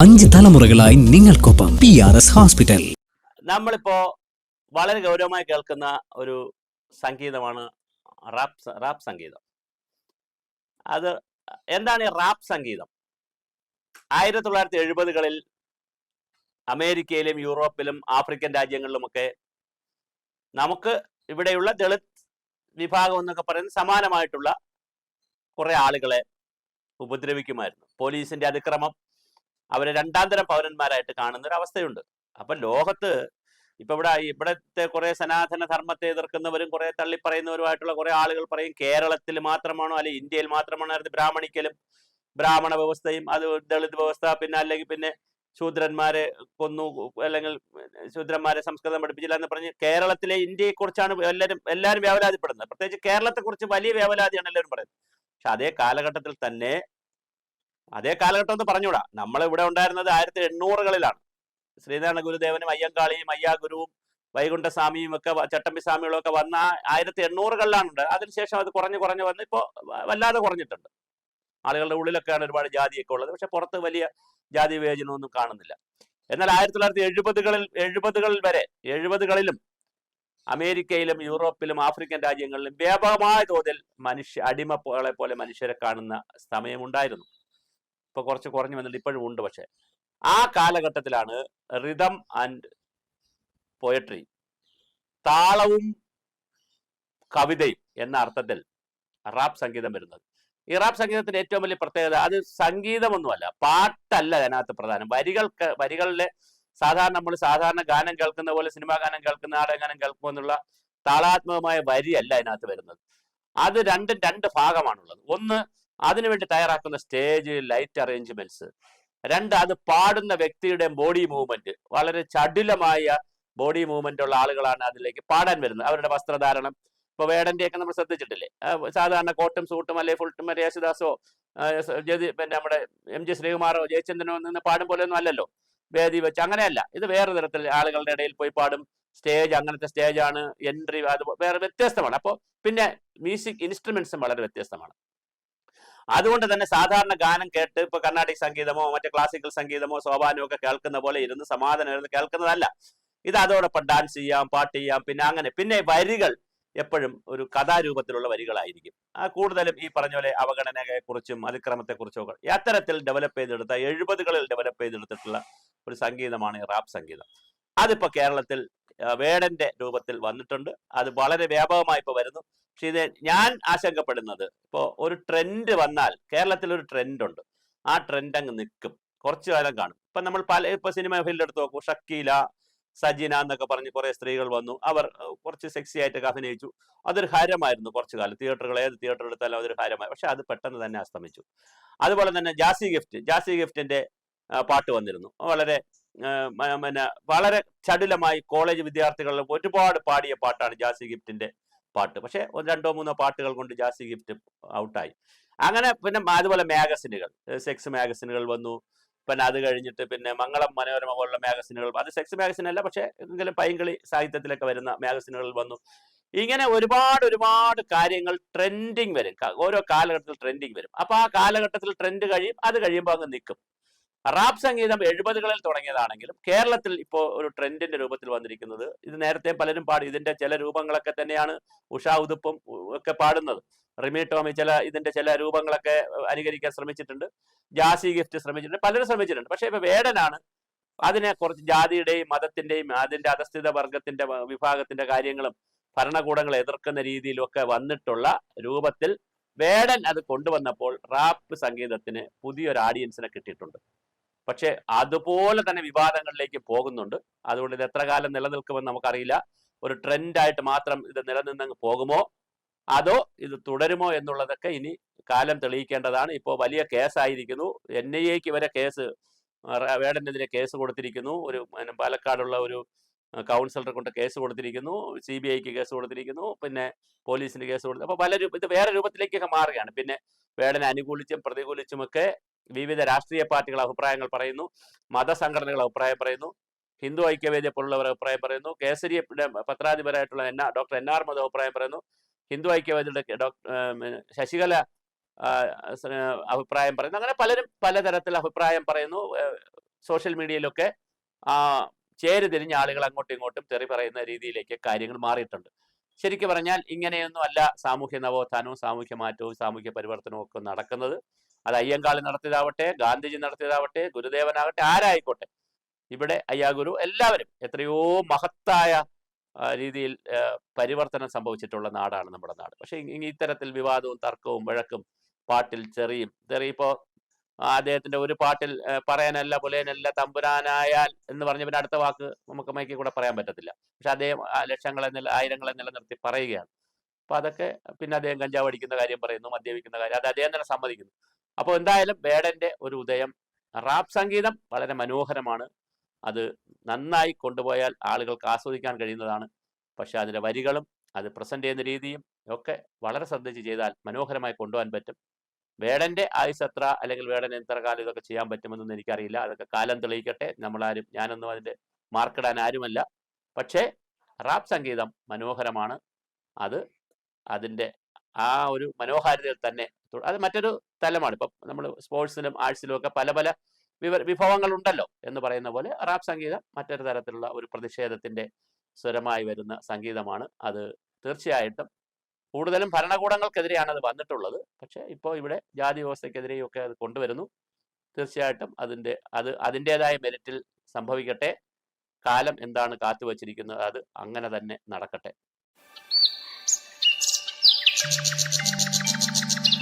അഞ്ച് തലമുറകളായി നിങ്ങൾക്കൊപ്പം പി ആർ എസ് ഹോസ്പിറ്റൽ നമ്മളിപ്പോ വളരെ ഗൗരവമായി കേൾക്കുന്ന ഒരു സംഗീതമാണ് റാപ്പ് റാപ് റാപ്പ് സംഗീതം. അത് എന്താണ് ഈ റാപ്പ് സംഗീതം? ആയിരത്തി തൊള്ളായിരത്തി എഴുപതുകളിൽ അമേരിക്കയിലും യൂറോപ്പിലും ആഫ്രിക്കൻ രാജ്യങ്ങളിലുമൊക്കെ നമുക്ക് ഇവിടെയുള്ള ദളിത് വിഭാഗം എന്നൊക്കെ പറയുന്ന സമാനമായിട്ടുള്ള കുറെ ആളുകളെ ഉപദ്രവിക്കുമായിരുന്നു. പോലീസിന്റെ അതിക്രമം അവരെ രണ്ടാം തരം പൗരന്മാരായിട്ട് കാണുന്ന ഒരു അവസ്ഥയുണ്ട്. അപ്പൊ ലോകത്ത് ഇപ്പൊ ഇവിടെ ഇവിടത്തെ കുറെ സനാതന ധർമ്മത്തെ എതിർക്കുന്നവരും കുറെ തള്ളിപ്പറയുന്നവരുമായിട്ടുള്ള കുറെ ആളുകൾ പറയും കേരളത്തിൽ മാത്രമാണോ അല്ലെ ഇന്ത്യയിൽ മാത്രമാണോ ബ്രാഹ്മണിക്കലും ബ്രാഹ്മണ വ്യവസ്ഥയും അത് ദളിത് വ്യവസ്ഥ പിന്നെ അല്ലെങ്കിൽ പിന്നെ ശൂദ്രന്മാരെ കൊന്നു അല്ലെങ്കിൽ ശൂദ്രന്മാരെ സംസ്കൃതം പഠിപ്പിച്ചില്ല എന്ന് പറഞ്ഞ് കേരളത്തിലെ ഇന്ത്യയെ കുറിച്ചാണ് എല്ലാവരും എല്ലാവരും വ്യാപലാതിപ്പെടുന്നത്. പ്രത്യേകിച്ച് കേരളത്തെ കുറിച്ച് വലിയ വ്യാപലാതിയാണ് എല്ലാവരും പറയുന്നത്. പക്ഷെ അതേ കാലഘട്ടത്തിൽ തന്നെ അതേ കാലഘട്ടം എന്ന് നമ്മൾ ഇവിടെ ഉണ്ടായിരുന്നത് ആയിരത്തി എണ്ണൂറുകളിലാണ്. ശ്രീനാരായണ ഗുരുദേവനും അയ്യങ്കാളിയും അയ്യാഗുരുവും വൈകുണ്ഠസ്വാമിയും ഒക്കെ ചട്ടമ്പി സ്വാമികളും ഒക്കെ വന്ന ആയിരത്തി എണ്ണൂറുകളിലാണ് ഉണ്ട്. അതിനുശേഷം അത് കുറഞ്ഞു കുറഞ്ഞു വന്ന് ഇപ്പോൾ വല്ലാതെ കുറഞ്ഞിട്ടുണ്ട്. ആളുകളുടെ ഉള്ളിലൊക്കെയാണ് ഒരുപാട് ജാതിയൊക്കെ ഉള്ളത്. പക്ഷെ പുറത്ത് വലിയ ജാതി വിവേചനമൊന്നും കാണുന്നില്ല. എന്നാൽ ആയിരത്തി തൊള്ളായിരത്തി എഴുപതുകളിൽ എഴുപതുകളിൽ വരെ എഴുപതുകളിലും അമേരിക്കയിലും യൂറോപ്പിലും ആഫ്രിക്കൻ രാജ്യങ്ങളിലും വ്യാപകമായ തോതിൽ മനുഷ്യ അടിമകളെ പോലെ മനുഷ്യരെ കാണുന്ന സമയമുണ്ടായിരുന്നു. ഇപ്പൊ കുറച്ച് കുറഞ്ഞു വന്നിട്ട് ഇപ്പോഴും ഉണ്ട് പക്ഷെ. ആ കാലഘട്ടത്തിലാണ് റിതം ആൻഡ് പോയട്രി താളവും കവിതയും എന്ന അർത്ഥത്തിൽ റാപ്പ് സംഗീതം വരുന്നത്. റാപ്പ് സംഗീതത്തിന്റെ ഏറ്റവും വലിയ പ്രത്യേകത അത് സംഗീതമൊന്നുമല്ല പാട്ടല്ല അതിനകത്ത് പ്രധാനം. വരികൾക്ക് വരികളിലെ സാധാരണ നമ്മൾ സാധാരണ ഗാനം കേൾക്കുന്ന പോലെ സിനിമാ ഗാനം കേൾക്കുന്ന നാടകഗാനം കേൾക്കുമോ എന്നുള്ള താളാത്മകമായ വരിയല്ല അതിനകത്ത് വരുന്നത്. അത് രണ്ടും രണ്ട് ഭാഗമാണുള്ളത്. ഒന്ന് അതിനുവേണ്ടി തയ്യാറാക്കുന്ന സ്റ്റേജ് ലൈറ്റ് അറേഞ്ച്മെന്റ്സ് രണ്ട് അത് പാടുന്ന വ്യക്തിയുടെ ബോഡി മൂവ്മെന്റ് വളരെ ചടുലമായ ബോഡി മൂവ്മെന്റ് ഉള്ള ആളുകളാണ് അതിലേക്ക് പാടാൻ വരുന്നത്. അവരുടെ വസ്ത്രധാരണം ഇപ്പൊ വേടന്റെ ഒക്കെ നമ്മൾ ശ്രദ്ധിച്ചിട്ടില്ലേ? സാധാരണ കോട്ടും സൂട്ടും അല്ലെ ഫുൾട്ടും യേശുദാസോ ആ, സ- ജതി പിന്നെ നമ്മുടെ എം ജി ശ്രീകുമാറോ ജയചന്ദ്രനോ നിന്ന് പാടും പോലെ ഒന്നും അല്ലല്ലോ. വേദി വെച്ച് അങ്ങനെയല്ല. ഇത് വേറെ തരത്തിൽ ആളുകളുടെ ഇടയിൽ പോയി പാടും. സ്റ്റേജ് അങ്ങനത്തെ സ്റ്റേജാണ് എൻട്രി അത് വേറെ വ്യത്യസ്തമാണ്. അപ്പോൾ പിന്നെ മ്യൂസിക് ഇൻസ്ട്രുമെന്റ്സും വളരെ വ്യത്യസ്തമാണ്. അതുകൊണ്ട് തന്നെ സാധാരണ ഗാനം കേട്ട് ഇപ്പൊ കർണാടിക് സംഗീതമോ മറ്റേ ക്ലാസിക്കൽ സംഗീതമോ സോപാനോ ഒക്കെ കേൾക്കുന്ന പോലെ ഇരുന്ന് സമാധാനം ഇരുന്ന് കേൾക്കുന്നതല്ല. ഇത് അതോടൊപ്പം ഡാൻസ് ചെയ്യാം പാട്ട് ചെയ്യാം പിന്നെ അങ്ങനെ. പിന്നെ വരികൾ. എപ്പോഴും ഒരു കഥാരൂപത്തിലുള്ള വരികളായിരിക്കും. ആ കൂടുതലും ഈ പറഞ്ഞ പോലെ അവഗണനയെക്കുറിച്ചും അതിക്രമത്തെക്കുറിച്ചും അതിക്രമത്തെ കുറിച്ചും ഒക്കെ. അത്തരത്തിൽ ഡെവലപ്പ് ചെയ്തെടുത്ത എഴുപതുകളിൽ ഡെവലപ്പ് ചെയ്തെടുത്തിട്ടുള്ള ഒരു സംഗീതമാണ് റാപ്പ് സംഗീതം. അതിപ്പോൾ കേരളത്തിൽ വേടന്റെ രൂപത്തിൽ വന്നിട്ടുണ്ട്. അത് വളരെ വ്യാപകമായി ഇപ്പോൾ വരുന്നു. പക്ഷേ ഇത് ഞാൻ ആശങ്കപ്പെടുന്നത് ഇപ്പോൾ ഒരു ട്രെൻഡ് വന്നാൽ കേരളത്തിൽ ഒരു ട്രെൻഡ് ഉണ്ട്. ആ ട്രെൻഡ് അങ്ങ് നിൽക്കും. കുറച്ചു കാലം കാണും. ഇപ്പം നമ്മൾ പല ഇപ്പോൾ സിനിമ ഫീൽഡ് എടുത്ത് നോക്കൂ. ഷക്കീല സജിന എന്നൊക്കെ പറഞ്ഞ് കുറെ സ്ത്രീകൾ വന്നു. അവർ കുറച്ച് സെക്സി ആയിട്ടൊക്കെ അഭിനയിച്ചു. അതൊരു ഹരമായിരുന്നു കുറച്ചു കാലം. തിയേറ്ററുകൾ ഏത് തിയേറ്റർ എടുത്താലും അതൊരു ഹരമായി. പക്ഷെ അത് പെട്ടെന്ന് തന്നെ അസ്തമിച്ചു. അതുപോലെ തന്നെ ജാസി ഗിഫ്റ്റ് ജാസി ഗിഫ്റ്റിന്റെ പാട്ട് വന്നിരുന്നു. വളരെ പിന്നെ വളരെ ചടുലമായി കോളേജ് വിദ്യാർത്ഥികളിൽ ഒരുപാട് പാടിയ പാട്ടാണ് ജാസി ഗിഫ്റ്റിന്റെ പാട്ട്. പക്ഷേ രണ്ടോ മൂന്നോ പാട്ടുകൾ കൊണ്ട് ജാസി ഗിഫ്റ്റ് ഔട്ടായി. അങ്ങനെ പിന്നെ അതുപോലെ മാഗസിനുകൾ സെക്സ് മാഗസിനുകൾ വന്നു. പിന്നെ അത് കഴിഞ്ഞിട്ട് പിന്നെ മംഗളം മനോരമ പോലുള്ള മാഗസിനുകൾ. അത് സെക്സ് മാഗസിൻ അല്ല പക്ഷെ എങ്കിലും പൈങ്കിളി സാഹിത്യത്തിലൊക്കെ വരുന്ന മാഗസിനുകൾ വന്നു. ഇങ്ങനെ ഒരുപാട് ഒരുപാട് കാര്യങ്ങൾ ട്രെൻഡിങ് വരും. ഓരോ കാലഘട്ടത്തിൽ ട്രെൻഡിങ് വരും. അപ്പൊ ആ കാലഘട്ടത്തിൽ ട്രെൻഡ് കഴിയും അത് കഴിയുമ്പോൾ അങ്ങ് നിൽക്കും റാപ്പ് സംഗീതം എഴുപതുകളിൽ തുടങ്ങിയതാണെങ്കിലും കേരളത്തിൽ ഇപ്പോൾ ഒരു ട്രെൻഡിന്റെ രൂപത്തിൽ വന്നിരിക്കുന്നത്. ഇത് നേരത്തെ പലരും പാടി ഇതിന്റെ ചില രൂപങ്ങളൊക്കെ തന്നെയാണ് ഉഷാ ഉതുപ്പും ഒക്കെ പാടുന്നത്. റിമി ടോമി ചില ഇതിന്റെ ചില രൂപങ്ങളൊക്കെ അനുകരിക്കാൻ ശ്രമിച്ചിട്ടുണ്ട്. ജാസി ഗിഫ്റ്റ് ശ്രമിച്ചിട്ടുണ്ട്. പലരും ശ്രമിച്ചിട്ടുണ്ട്. പക്ഷേ ഇപ്പൊ വേടനാണ് അതിനെ കുറച്ച് ജാതിയുടെയും മതത്തിന്റെയും അതിന്റെ അധസ്ഥിത വർഗത്തിന്റെ വിഭാഗത്തിന്റെ കാര്യങ്ങളും ഭരണകൂടങ്ങളെ എതിർക്കുന്ന രീതിയിലും ഒക്കെ വന്നിട്ടുള്ള രൂപത്തിൽ വേടൻ അത് കൊണ്ടുവന്നപ്പോൾ റാപ്പ് സംഗീതത്തിന് പുതിയൊരു ഓഡിയൻസിനെ കിട്ടിയിട്ടുണ്ട്. പക്ഷെ അതുപോലെ തന്നെ വിവാദങ്ങളിലേക്ക് പോകുന്നുണ്ട്. അതുകൊണ്ട് ഇത് എത്ര കാലം നിലനിൽക്കുമെന്ന് നമുക്കറിയില്ല. ഒരു ട്രെൻഡായിട്ട് മാത്രം ഇത് നിലനിന്നങ്ങ് പോകുമോ? അതോ ഇത് തുടരുമോ എന്നുള്ളതൊക്കെ ഇനി കാലം തെളിയിക്കേണ്ടതാണ്. ഇപ്പോൾ വലിയ കേസായിരിക്കുന്നു. എൻ ഐ എക്ക് വരെ കേസ് വേടനെതിരെ കേസ് കൊടുത്തിരിക്കുന്നു. ഒരു പാലക്കാടുള്ള ഒരു കൗൺസിലറെ കൊണ്ട് കേസ് കൊടുത്തിരിക്കുന്നു. സി ബി ഐക്ക് കേസ് കൊടുത്തിരിക്കുന്നു. പിന്നെ പോലീസിന് കേസ് കൊടുത്തു അപ്പോൾ പല രൂപ ഇത് വേറെ രൂപത്തിലേക്കൊക്കെ മാറുകയാണ്. പിന്നെ വേടനെ അനുകൂലിച്ചും പ്രതികൂലിച്ചുമൊക്കെ വിവിധ രാഷ്ട്രീയ പാർട്ടികൾ അഭിപ്രായങ്ങൾ പറയുന്നു മതസംഘടനകൾ അഭിപ്രായം പറയുന്നു ഹിന്ദു ഐക്യവേദിയെ പോലുള്ളവർ അഭിപ്രായം പറയുന്നു കേസരിയുടെ പത്രാധിപരായിട്ടുള്ള N doctor N R Madhu അഭിപ്രായം പറയുന്നു ഹിന്ദു ഐക്യവേദിയുടെ ഡോക്ടർ ശശികല അഭിപ്രായം പറയുന്നു അങ്ങനെ പലരും പലതരത്തിൽ അഭിപ്രായം പറയുന്നു സോഷ്യൽ മീഡിയയിലൊക്കെ ആ ചേരുതിരിഞ്ഞ ആളുകൾ അങ്ങോട്ടും ഇങ്ങോട്ടും തെറി പറയുന്ന രീതിയിലേക്ക് കാര്യങ്ങൾ മാറിയിട്ടുണ്ട്. ശരിക്കും പറഞ്ഞാൽ ഇങ്ങനെയൊന്നും അല്ല സാമൂഹ്യ നവോത്ഥാനവും സാമൂഹ്യ മാറ്റവും സാമൂഹ്യ പരിവർത്തനവും ഒക്കെ നടക്കുന്നത്. അത് അയ്യങ്കാളി നടത്തിയതാവട്ടെ ഗാന്ധിജി നടത്തിയതാവട്ടെ ഗുരുദേവനാകട്ടെ ആരായിക്കോട്ടെ. ഇവിടെ അയ്യാഗുരു എല്ലാവരും എത്രയോ മഹത്തായ രീതിയിൽ പരിവർത്തനം സംഭവിച്ചിട്ടുള്ള നാടാണ് നമ്മുടെ നാട്. പക്ഷേ ഇത്തരത്തിൽ വിവാദവും തർക്കവും വഴക്കും പാട്ടിൽ ചെറിയും ചെറിയ ഇപ്പോ ആ, അദ്ദേഹത്തിന്റെ ഒരു പാട്ടിൽ പറയാനല്ല പുലയനല്ല തമ്പുരാനായാൽ എന്ന് പറഞ്ഞ പിന്നെ അടുത്ത വാക്ക് നമുക്ക് മൈക്കിൽ കൂടെ പറയാൻ പറ്റത്തില്ല. പക്ഷെ അദ്ദേഹം ലക്ഷങ്ങളെ നില ആയിരങ്ങളെ നിലനിർത്തി പറയുകയാണ്. അപ്പൊ അതൊക്കെ പിന്നെ അദ്ദേഹം കഞ്ചാവ് അടിക്കുന്ന കാര്യം പറയുന്നു മദ്യപിക്കുന്ന കാര്യം അത് അദ്ദേഹം തന്നെ സമ്മതിക്കുന്നു. അപ്പോൾ എന്തായാലും ബേഡന്റെ ഒരു ഉദയം. റാപ്പ് സംഗീതം വളരെ മനോഹരമാണ്. അത് നന്നായി കൊണ്ടുപോയാൽ ആളുകൾക്ക് ആസ്വദിക്കാൻ കഴിയുന്നതാണ്. പക്ഷേ അതിന്റെ വരികളും അത് പ്രസന്റ് ചെയ്യുന്ന രീതിയും ഒക്കെ വളരെ ശ്രദ്ധിച്ച് ചെയ്താൽ മനോഹരമായി കൊണ്ടുപോകാൻ പറ്റും. വേടന്റെ ആയുസ് എത്ര അല്ലെങ്കിൽ വേടൻ എത്ര കാലം ഇതൊക്കെ ചെയ്യാൻ പറ്റുമെന്നൊന്നും എനിക്കറിയില്ല. അതൊക്കെ കാലം തെളിയിക്കട്ടെ. നമ്മളാരും ഞാനൊന്നും അതിന്റെ മാർക്കിടാൻ ആരുമല്ല. പക്ഷേ റാപ്പ് സംഗീതം മനോഹരമാണ്. അത് അതിന്റെ ആ ഒരു മനോഹാരിതയിൽ തന്നെ അത് മറ്റൊരു തലമാണ്. ഇപ്പം നമ്മൾ സ്പോർട്സിലും ആർട്സിലും ഒക്കെ പല പല വിവ വിഭവങ്ങളുണ്ടല്ലോ എന്ന് പറയുന്ന പോലെ റാപ്പ് സംഗീതം മറ്റൊരു തരത്തിലുള്ള ഒരു പ്രതിഷേധത്തിന്റെ സ്വരമായി വരുന്ന സംഗീതമാണ് അത് തീർച്ചയായിട്ടും കൂടുതലും ഭരണകൂടങ്ങൾക്കെതിരെയാണ് അത് വന്നിട്ടുള്ളത്. പക്ഷേ ഇപ്പോൾ ഇവിടെ ജാതി വ്യവസ്ഥയ്ക്കെതിരെയും ഒക്കെ അത് കൊണ്ടുവരുന്നു. തീർച്ചയായിട്ടും അതിന്റെ അത് അതിന്റെതായ മെരിറ്റിൽ സംഭവിക്കട്ടെ. കാലം എന്താണ് കാത്തുവച്ചിരിക്കുന്നത് അത് അങ്ങനെ തന്നെ നടക്കട്ടെ. えっ?